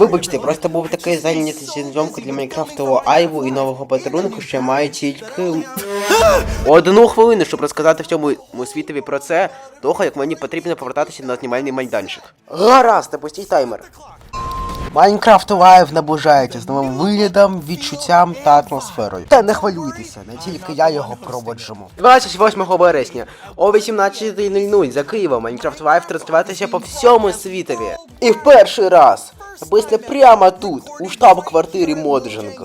Вибачте, просто був такий зайнятий зйомкою для Майнкрафтового Айву і нового подарунку, що маю тільки одну хвилину, щоб розказати всьому світові про це, того, як мені потрібно повертатися на знімальний майданчик. Гаразд, напустіть таймер. Майнкрафт Лайв наближається з новим виглядом, відчуттям та атмосферою. Та не хвилюйтеся, не тільки я його проводжу. 28 вересня о 18.00 за Києвом Майнкрафт Лайв транслюватися по всьому світові. І в перший раз, після прямо тут, у штаб-квартирі Моджинг.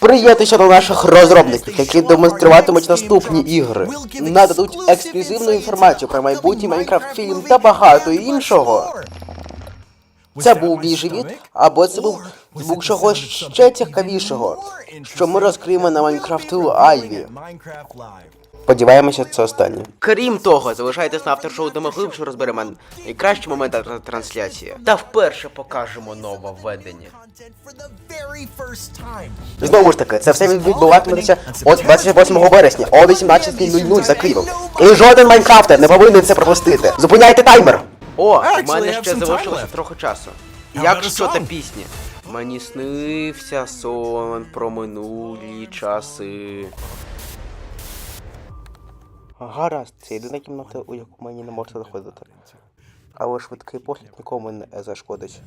Приєднуйся до наших розробників, які демонструватимуть наступні ігри, нададуть ексклюзивну інформацію про майбутній Майнкрафт фільм та багато іншого. Це був мій живіт, або це був звук чогось ще цікавішого, що ми розкриємо на Майнкрафту Айві. Сподіваємося, це останнє. Крім того, залишайтесь на авторшоу, де ми глибше розберемо найкращі моменти тр- трансляції. Та вперше покажемо нововведення. Знову ж таки, це все відбуватиметься от 28 вересня о 18.00 за Києвом. І жоден майнкрафтер не повинен це пропустити. Зупиняйте таймер! О, в мене ще залишилося трохи часу. Як що та пісня? Мені снився сон про минулі часи. Гаразд, це єдина кімната, у яку мені не можна заходити. Але швидкий погляд нікому не зашкодить.